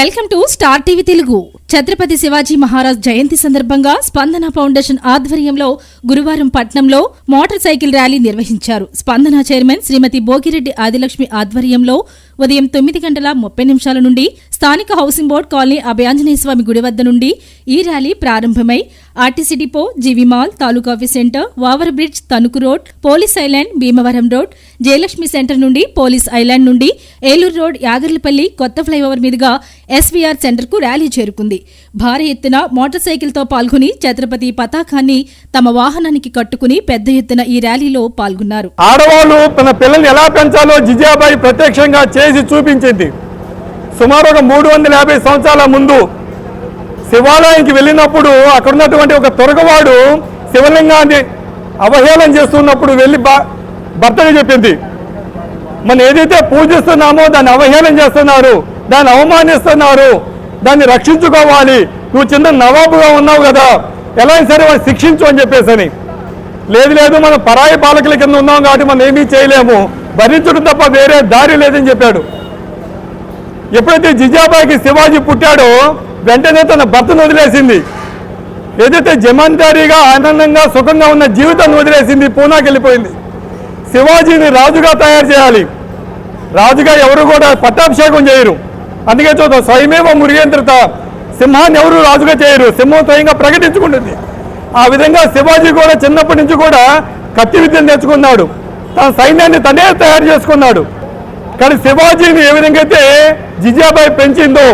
Welcome to star TV Telugu. Chhatrapati Shivaji Maharaj Jayanti సందర్భంగా Spandana foundation ఆధ్వర్యంలో గురువారం పట్నంలో మోటార్ సైకిల్ ర్యాలీ నిర్వహించారు. స్పందన చైర్మన్ శ్రీమతి భోగిరెడ్డి ఆదిలక్ష్మి ఆధ్వర్యంలో ఉదయం తొమ్మిది గంటల ముప్పై నిమిషాల నుండి స్థానిక హౌసింగ్ బోర్డ్ కాలనీ అభయాంజనేయస్వామి గుడి వద్ద నుండి ఈ ర్యాలీ ప్రారంభమై ఆర్టీసీ డిపో జీవిమాల్ taluka office centre waiver bridge Tanuku road police island Bhimavaram road Jayalakshmi centre నుండి పోలీస్ ఐలాండ్ నుండి ఏలూరు రోడ్ యాగర్లపల్లి కొత్త ఫ్లైఓవర్ మీదుగా ఎస్వీఆర్ సెంటర్కు ర్యాలీ చేరుకుంది. భారీ ఎత్తున మోటార్ సైకిల్తో పాల్గొని ఛత్రపతి పతాకాన్ని తమ వాహనానికి కట్టుకుని పెద్ద ఎత్తున ఈ ర్యాలీలో పాల్గొన్నారు. ఆడవాళ్ళు తన పిల్లల్ని ఎలా పెంచాలో జిజాబాయి ప్రత్యక్షంగా చేసి చూపించింది. సుమారు ఒక మూడు వందల యాభై సంవత్సరాల ముందు శివాలయానికి వెళ్ళినప్పుడు అక్కడ ఉన్నటువంటి ఒక తొరగవాడు శివలింగాన్ని అవహేళన చేస్తున్నప్పుడు వెళ్ళి భర్తగా చెప్పింది. మనం ఏదైతే పూజిస్తున్నామో దాన్ని అవహేళన చేస్తున్నారు దాన్ని అవమానిస్తున్నారు దాన్ని రక్షించుకోవాలి. నువ్వు చిన్న నవాబుగా ఉన్నావు కదా ఎలా సరే వాళ్ళు శిక్షించు అని చెప్పేసి అని లేదు లేదు మనం పరాయి పాలకుల కింద ఉన్నాం కాబట్టి మనం ఏమీ చేయలేము. భరించడం తప్ప వేరే దారి లేదని చెప్పాడు. ఎప్పుడైతే జిజాబాయికి శివాజీ పుట్టాడో వెంటనే తన భర్తను వదిలేసింది. ఏదైతే జమాందారీగా ఆనందంగా సుఖంగా ఉన్న జీవితాన్ని వదిలేసింది పూనాకి వెళ్ళిపోయింది. శివాజీని రాజుగా తయారు చేయాలి. రాజుగా ఎవరు కూడా పట్టాభిషేకం చేయరు. అందుకే చూద్దాం స్వయమేవ మురిగేంద్రత సింహాన్ని ఎవరు రాజుగా చేయరు. సింహం స్వయంగా ప్రకటించుకుంటుంది. ఆ విధంగా శివాజీ కూడా చిన్నప్పటి నుంచి కూడా కత్తి విద్యను నేర్చుకున్నాడు. తన సైన్యాన్ని తనే తయారు చేసుకున్నాడు. కానీ శివాజీని ఏ విధంగా అయితే జిజాబాయి పెంచిందో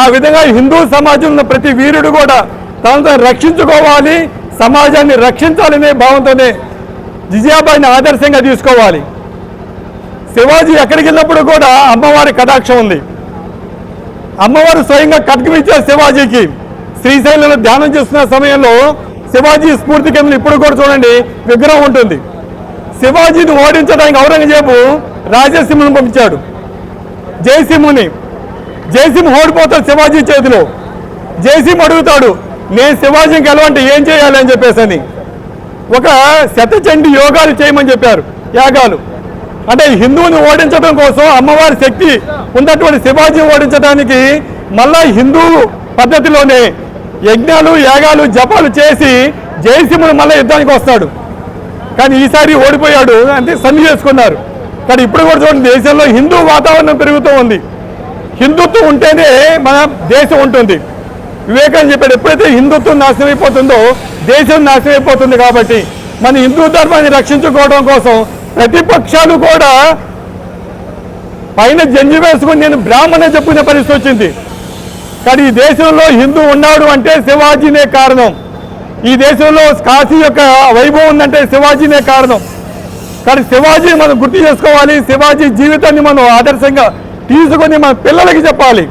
ఆ విధంగా హిందూ సమాజంలో ప్రతి వీరుడు కూడా తనతో రక్షించుకోవాలి సమాజాన్ని రక్షించాలనే భావంతోనే జిజాబాయిని ఆదర్శంగా తీసుకోవాలి. శివాజీ ఎక్కడికి వెళ్ళినప్పుడు కూడా అమ్మవారి కటాక్షం ఉంది. అమ్మవారు స్వయంగా కట్కమిచ్చారు శివాజీకి. శ్రీశైలంలో ధ్యానం చేస్తున్న సమయంలో శివాజీ స్ఫూర్తి కేంద్రం ఇప్పుడు కూడా చూడండి విగ్రహం ఉంటుంది. శివాజీని ఓడించడానికి ఔరంగజేబు రాజసింహుని పంపించాడు. జయసింహుని. జయసింహ ఓడిపోతాడు శివాజీ చేతిలో. జయసింహ అడుగుతాడు నేను శివాజీని గెలవంటే ఏం చేయాలి? అని చెప్పేసి అని. ఒక శతచండి యోగాలు చేయమని చెప్పారు యాగాలు. అంటే హిందువుని ఓడించడం కోసం అమ్మవారి శక్తి ఉన్నటువంటి శివాజీని ఓడించడానికి మళ్ళా హిందూ పద్ధతిలోనే యజ్ఞాలు యాగాలు జపాలు చేసి జయసింహుడు మళ్ళీ యుద్ధానికి వస్తాడు. కానీ ఈసారి ఓడిపోయాడు అంటే సన్ని చేసుకున్నారు. కానీ ఇప్పుడు కూడా చూడండి దేశంలో హిందూ వాతావరణం పెరుగుతూ ఉంది. హిందుత్వం ఉంటేనే మన దేశం ఉంటుంది. వివేకాన్ని చెప్పాడు ఎప్పుడైతే హిందుత్వం నాశనం అయిపోతుందో దేశం నాశనం అయిపోతుంది కాబట్టి మన హిందూ ధర్మాన్ని రక్షించుకోవడం కోసం ప్రతిపక్షాలు కూడా పైన జంజి వేసుకుని నేను బ్రాహ్మణ చెప్పుకునే పరిస్థితి వచ్చింది. కానీ ఈ దేశంలో హిందూ ఉన్నాడు అంటే శివాజీనే కారణం. ఈ దేశంలో కాశీ యొక్క వైభవం ఉందంటే శివాజీనే కారణం. కానీ శివాజీ మనం గుర్తు చేసుకోవాలి. శివాజీ జీవితాన్ని మనం ఆదర్శంగా తీసుకొని మన పిల్లలకి చెప్పాలి.